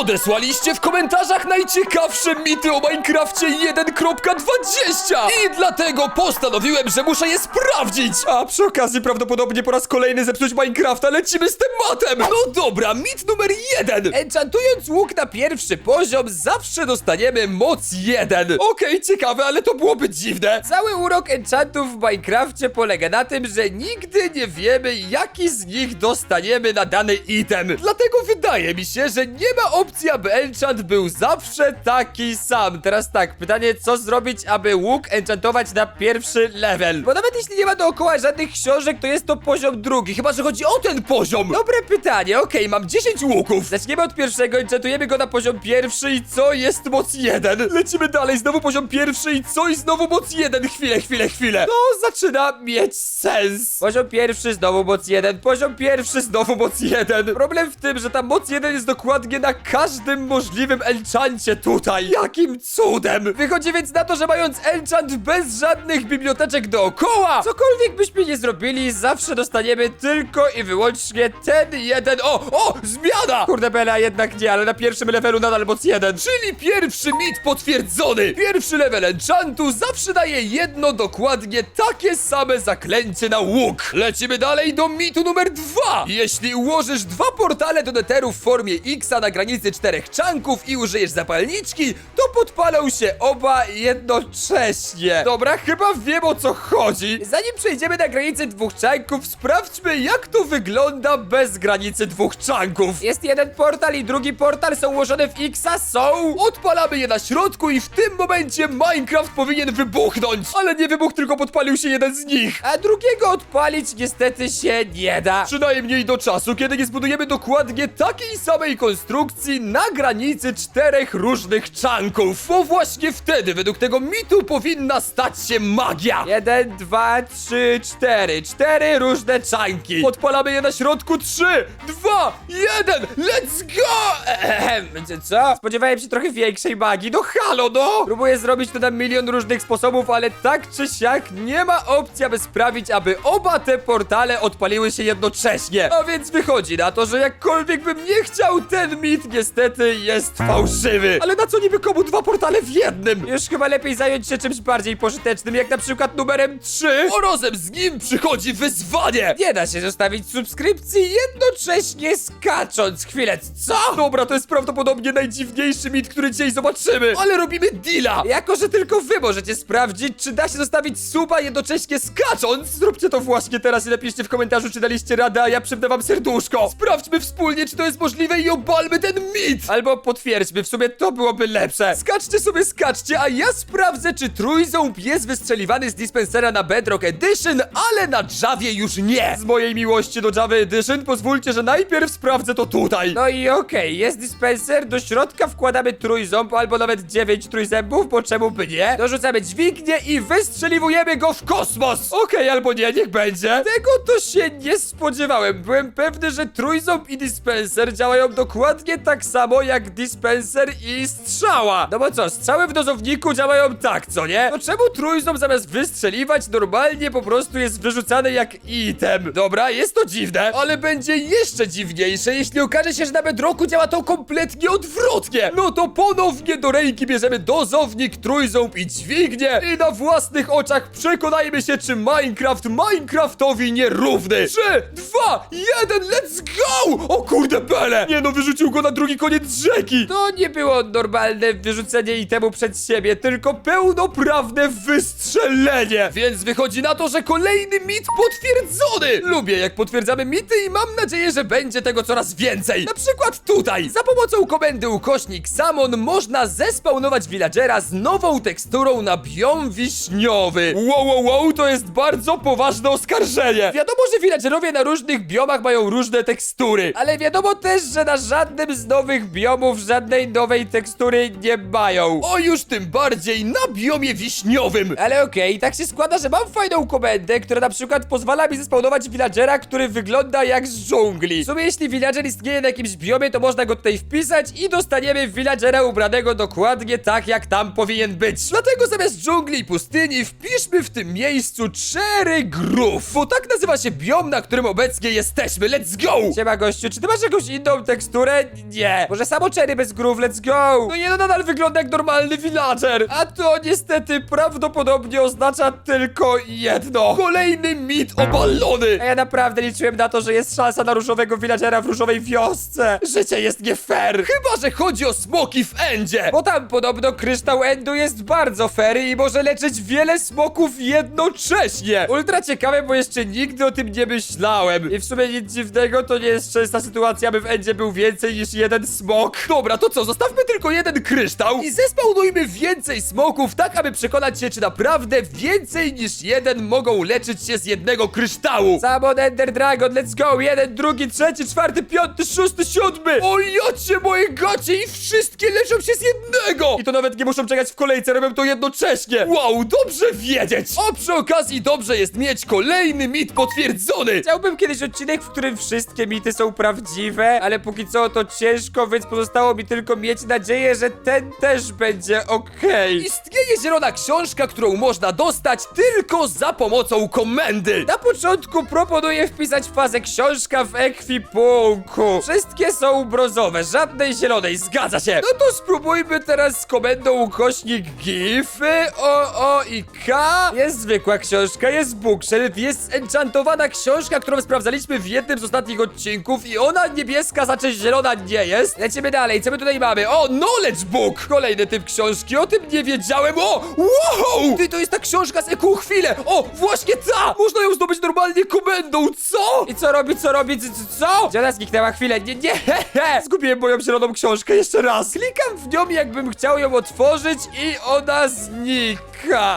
Odesłaliście w komentarzach najciekawsze mity o Minecrafcie 1.20 i dlatego postanowiłem, że muszę je sprawdzić. A przy okazji prawdopodobnie po raz kolejny zepsuć Minecrafta, lecimy z tematem. No dobra, mit numer jeden. Enchantując łuk na pierwszy poziom zawsze dostaniemy moc 1. Okej, ciekawe, ale to byłoby dziwne. Cały urok enchantów w Minecrafcie polega na tym, że nigdy nie wiemy jaki z nich dostaniemy na dany item. Dlatego wydaje mi się, że nie ma opcji, aby enchant był zawsze taki sam. Teraz tak, pytanie, co zrobić, aby łuk enchantować na pierwszy level? Bo nawet jeśli nie ma dookoła żadnych książek, to jest to poziom drugi, chyba że chodzi o ten poziom. Dobre pytanie, okej, mam 10 łuków. Zaczniemy od pierwszego, enchantujemy go na poziom pierwszy i co jest moc 1? Lecimy dalej, znowu poziom pierwszy i co i znowu moc 1? Chwilę, chwilę, chwilę. To zaczyna mieć sens. Poziom pierwszy, znowu moc 1, poziom pierwszy, znowu moc 1. Problem w tym, że ta moc 1 jest dokładnie na każdym możliwym enchancie tutaj. Jakim cudem? Wychodzi więc na to, że mając enchant bez żadnych biblioteczek dookoła, cokolwiek byśmy nie zrobili, zawsze dostaniemy tylko i wyłącznie ten jeden. O, o, zmiana! Kurde bela, jednak nie, ale na pierwszym levelu nadal moc 1. Czyli pierwszy mit potwierdzony. Pierwszy level enchantu zawsze daje jedno dokładnie takie same zaklęcie na łuk. Lecimy dalej do mitu numer dwa. Jeśli ułożysz dwa portale do neteru w formie X na granicy czterech czanków i użyjesz zapalniczki, to podpalą się oba jednocześnie. Dobra, chyba wiem o co chodzi. Zanim przejdziemy na granicę dwóch czanków, sprawdźmy jak to wygląda bez granicy dwóch czanków. Jest jeden portal i drugi portal są ułożone w Xa? Są. Odpalamy je na środku i w tym momencie Minecraft powinien wybuchnąć. Ale nie wybuchł, tylko podpalił się jeden z nich. A drugiego odpalić niestety się nie da. Przynajmniej do czasu, kiedy nie zbudujemy dokładnie takiej samej konstrukcji na granicy czterech różnych czanków. Bo właśnie wtedy, według tego mitu, powinna stać się magia. Jeden, dwa, trzy, cztery. Cztery różne czanki. Podpalamy je na środku. Trzy, dwa, jeden. Let's go! Ehem, co? Spodziewałem się trochę większej magii. No halo, no! Próbuję zrobić to na milion różnych sposobów, ale tak czy siak nie ma opcji, aby sprawić, aby oba te portale odpaliły się jednocześnie. A więc wychodzi na to, że jakkolwiek bym nie chciał, ten mit niestety jest fałszywy. Ale na co niby komu dwa portale w jednym? Już chyba lepiej zająć się czymś bardziej pożytecznym, jak na przykład numerem 3. O razem z nim przychodzi wyzwanie. Nie da się zostawić subskrypcji jednocześnie skacząc. Chwilę, co? Dobra, to jest prawdopodobnie najdziwniejszy mit, który dzisiaj zobaczymy. Ale robimy deala. Jako, że tylko wy możecie sprawdzić, czy da się zostawić suba jednocześnie skacząc. Zróbcie to właśnie teraz i napiszcie w komentarzu, czy daliście radę, a ja przywdę wam serduszko. Sprawdźmy wspólnie, czy to jest możliwe i obalmy ten mit. Albo potwierdźmy, w sumie to byłoby lepsze. Skaczcie sobie, skaczcie, a ja sprawdzę, czy trójząb jest wystrzeliwany z dispensera na Bedrock Edition, ale na Javie już nie. Z mojej miłości do Java Edition pozwólcie, że najpierw sprawdzę to tutaj. No i okej, jest dispenser, do środka wkładamy trójząb albo nawet dziewięć trójzębów, bo czemu by nie? Dorzucamy dźwignię i wystrzeliwujemy go w kosmos. Okej, albo nie, niech będzie. Tego to się nie spodziewałem. Byłem pewny, że trójząb i dispenser działają dokładnie tak samo jak dispenser i strzała. No bo co, strzały w dozowniku działają tak, co nie? No czemu trójząb zamiast wystrzeliwać normalnie po prostu jest wyrzucany jak item? Dobra, jest to dziwne, ale będzie jeszcze dziwniejsze, jeśli okaże się, że na bedroku działa to kompletnie odwrotnie. No to ponownie do ręki bierzemy dozownik, trójząb i dźwignię i na własnych oczach przekonajmy się, czy Minecraft Minecraftowi nierówny. 3, 2, 1, let's go! O kurde bele! Nie no, wyrzucił go na drugi koniec rzeki. To nie było normalne wyrzucenie itemu przed siebie, tylko pełnoprawne wystrzelenie. Więc wychodzi na to, że kolejny mit potwierdzony. Lubię, jak potwierdzamy mity i mam nadzieję, że będzie tego coraz więcej. Na przykład tutaj. Za pomocą komendy ukośnik Samon można zespawnować villagera z nową teksturą na biom wiśniowy. Wow, wow, wow, to jest bardzo poważne oskarżenie. Wiadomo, że villagerowie na różnych biomach mają różne tekstury, ale wiadomo też, że na żadnym z nowych biomów żadnej nowej tekstury nie mają. O, już tym bardziej na biomie wiśniowym. Ale okej, tak się składa, że mam fajną komendę, która na przykład pozwala mi zespawnować villagera, który wygląda jak z dżungli. W sumie jeśli villager istnieje na jakimś biomie, to można go tutaj wpisać i dostaniemy villagera ubranego dokładnie tak, jak tam powinien być. Dlatego zamiast dżungli i pustyni wpiszmy w tym miejscu Cherry Groove, bo tak nazywa się biom, na którym obecnie jesteśmy. Let's go! Siema gościu, czy ty masz jakąś inną teksturę? Nie. Może samo bez grów, let's go. No nie, no nadal wygląda jak normalny villager. A to niestety prawdopodobnie oznacza tylko jedno. Kolejny mit obalony. A ja naprawdę liczyłem na to, że jest szansa na różowego villagera w różowej wiosce. Życie jest nie fair. Chyba, że chodzi o smoki w endzie. Bo tam podobno kryształ Endu jest bardzo fair i może leczyć wiele smoków jednocześnie. Ultra ciekawe, bo jeszcze nigdy o tym nie myślałem. I w sumie nic dziwnego, to nie jest częsta sytuacja, aby w Endzie był więcej niż jeden smok. Dobra, to co? Zostawmy tylko jeden kryształ i zespawnujmy więcej smoków, tak aby przekonać się, czy naprawdę więcej niż jeden mogą leczyć się z jednego kryształu. Samon Ender Dragon, let's go! Jeden, drugi, trzeci, czwarty, piąty, szósty, siódmy! O jacie moje gacie i wszystkie leczą się z jednego! I to nawet nie muszą czekać w kolejce, robią to jednocześnie! Wow, dobrze wiedzieć! A przy okazji dobrze jest mieć kolejny mit potwierdzony! Chciałbym kiedyś odcinek, w którym wszystkie mity są prawdziwe, ale póki co to ciężko, więc pozostało mi tylko mieć nadzieję, że ten też będzie okej. Istnieje zielona książka, którą można dostać tylko za pomocą komendy. Na początku proponuję wpisać fazę książka w ekwipunku. Wszystkie są brązowe, żadnej zielonej, zgadza się. No to spróbujmy teraz z komendą ukośnik GIF, O, O i K. Jest zwykła książka, jest bookshelf, jest enchantowana książka, którą sprawdzaliśmy w jednym z ostatnich odcinków i ona niebieska, znaczy zielona nie jest. Lecimy dalej, co my tutaj mamy? O, Knowledge Book! Kolejny typ książki, o tym nie wiedziałem. O, wow! Ty, to jest ta książka z Eku chwilę. O, właśnie ta! Można ją zdobyć normalnie komendą, co? i co robi, co robi, c- c- co? Gdzie ona zniknęła chwilę? Nie, nie, he, he. Zgubiłem moją zieloną książkę jeszcze raz. Klikam w nią, jakbym chciał ją otworzyć i ona znika.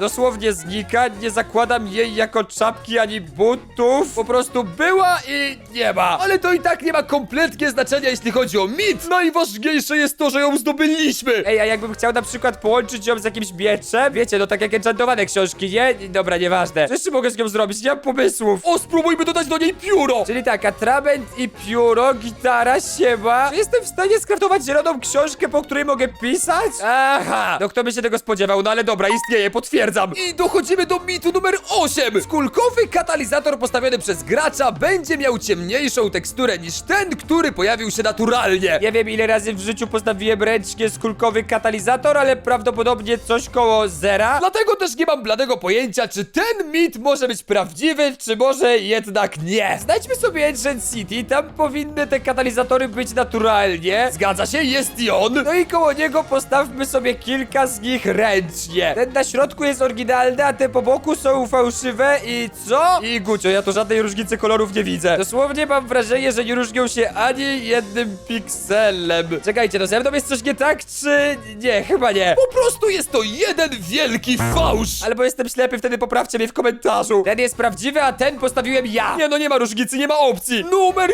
Dosłownie znika, nie zakładam jej jako czapki ani butów. Po prostu była i nie ma. Ale to i tak nie ma kompletnie znaczenia, jeśli chodzi o mit. Najważniejsze jest to, że ją zdobyliśmy. Ej, a jakbym chciał na przykład połączyć ją z jakimś mieczem? Wiecie, no tak jak enchantowane książki, nie? Dobra, nieważne. Co jeszcze mogę z nią zrobić? Nie mam pomysłów. O, spróbujmy dodać do niej pióro. Czyli tak, atrament i pióro, gitara, siema. Czy jestem w stanie skraftować zieloną książkę, po której mogę pisać? Aha! No kto by się tego spodziewał? No ale dobra, istnieje, potwierdzam. I dochodzimy do mitu numer 8. Kulkowy katalizator postawiony przez gracza będzie miał ciemniejszą teksturę niż ten, który pojawił się naturalnie. Nie wiem ile razy w życiu postawiłem ręcznie skulkowy katalizator, ale prawdopodobnie coś koło zera. Dlatego też nie mam bladego pojęcia, czy ten mit może być prawdziwy, czy może jednak nie. Znajdźmy sobie Ancient City, tam powinny te katalizatory być naturalnie. Zgadza się, jest i on. No i koło niego postawmy sobie kilka z nich ręcznie. Ten na środku jest oryginalny, a te po boku są fałszywe i co? I Gucio, ja tu żadnej różnicy kolorów nie widzę. Dosłownie mam wrażenie, że nie różnią się ani jednym pikselem. Czekajcie, no ze mną jest coś nie tak, czy... Nie, chyba nie. Po prostu jest to jeden wielki fałsz. Albo jestem ślepy, wtedy poprawcie mnie w komentarzu. Ten jest prawdziwy, a ten postawiłem ja. Nie no, nie ma różnicy, nie ma opcji. Numer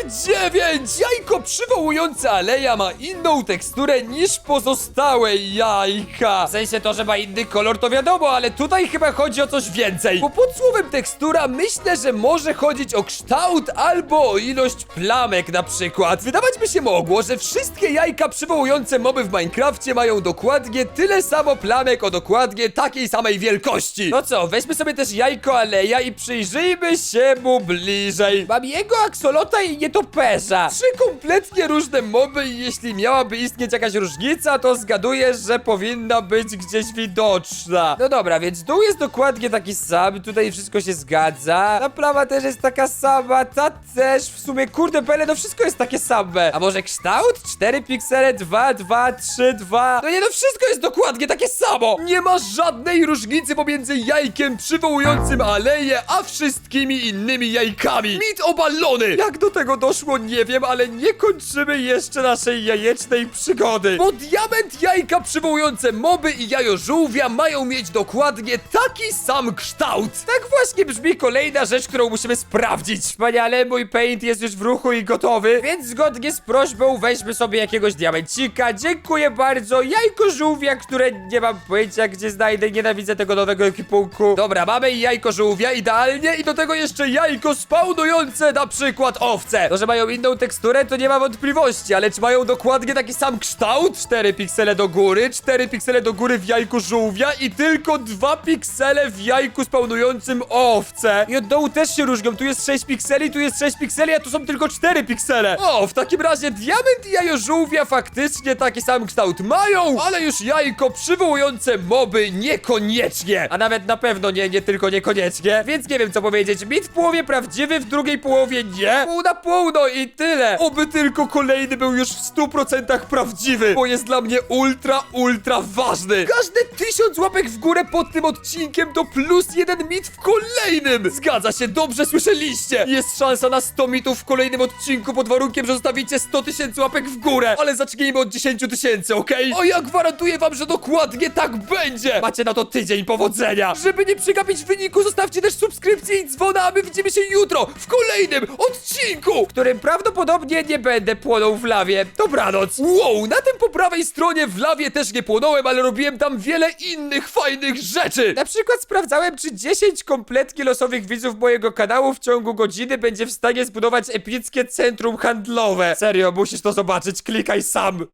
9. Jajko przywołujące aleja ma inną teksturę niż pozostałe jajka. W sensie to, że ma inny kolor, to wiadomo, ale tutaj chyba chodzi o coś więcej. Bo pod słowem tekstura myślę, że może chodzić o kształt albo o ilość plamek na przykład. Wydawać by się mogło, że wszystkie jajka przywołujące moby w Minecrafcie mają dokładnie tyle samo plamek o dokładnie takiej samej wielkości. No co, weźmy sobie też jajko aleja i przyjrzyjmy się mu bliżej. Mam jego aksolota i nietoperza. Trzy kompletnie różne moby i jeśli miałaby istnieć jakaś różnica, to zgaduję, że powinna być gdzieś widoczna. No dobra, więc dół jest dokładnie taki sam, tutaj wszystko się zgadza. Ta plama też jest taka sama, ta też, w sumie kurde pele, no wszystko jest takie same. A może kształt? 4 piksele, 2, 2, 3, 2. No nie, no wszystko jest dokładnie takie samo! Nie ma żadnej różnicy pomiędzy jajkiem przywołującym aleję, a wszystkimi innymi jajkami. Mit obalony! Jak do tego doszło, nie wiem, ale nie kończymy jeszcze naszej jajecznej przygody. Bo diament, jajka przywołujące moby i jajo żółwia mają mieć dokładnie taki sam kształt. Tak właśnie brzmi kolejna rzecz, którą musimy sprawdzić. Wspaniale, mój paint jest już w ruchu i gotowy, więc zgodnie z prośbą weźmy sobie jakiegoś diamencika. Dziękuję bardzo. Jajko żółwia, które nie mam pojęcia gdzie znajdę, nienawidzę tego nowego ekipunku. Dobra, mamy jajko żółwia idealnie i do tego jeszcze jajko spawnujące na przykład owce. To, że mają inną teksturę, to nie ma wątpliwości, ale czy mają dokładnie taki sam kształt? 4 piksele do góry, 4 piksele do góry w jajku żółwia i tylko tylko dwa piksele w jajku spawnującym owce. I od dołu też się różnią. Tu jest 6 pikseli, tu jest 6 pikseli, a tu są tylko 4 piksele. O, w takim razie diament i jajo żółwia faktycznie taki sam kształt mają, ale już jajko przywołujące moby niekoniecznie. A nawet na pewno nie, nie tylko niekoniecznie. Więc nie wiem co powiedzieć. Mit w połowie prawdziwy, w drugiej połowie nie. Pół na pół, no i tyle. Oby tylko kolejny był już w 100% prawdziwy, bo jest dla mnie ultra, ultra ważny. Każde tysiąc łapek w górę pod tym odcinkiem to plus jeden mit w kolejnym. Zgadza się, dobrze słyszeliście. Jest szansa na 100 mitów w kolejnym odcinku pod warunkiem, że zostawicie 100 tysięcy łapek w górę. Ale zacznijmy od 10 tysięcy, okej? O ja gwarantuję wam, że dokładnie tak będzie. Macie na to tydzień powodzenia. Żeby nie przegapić wyniku, zostawcie też subskrypcję i dzwona, a my widzimy się jutro w kolejnym odcinku. Którym prawdopodobnie nie będę płonął w lawie. Dobranoc. Wow, na tym po prawej stronie w lawie też nie płonąłem, ale robiłem tam wiele innych fajnych rzeczy. Na przykład sprawdzałem, czy 10 kompletnie losowych widzów mojego kanału w ciągu godziny będzie w stanie zbudować epickie centrum handlowe. Serio, musisz to zobaczyć, klikaj sam.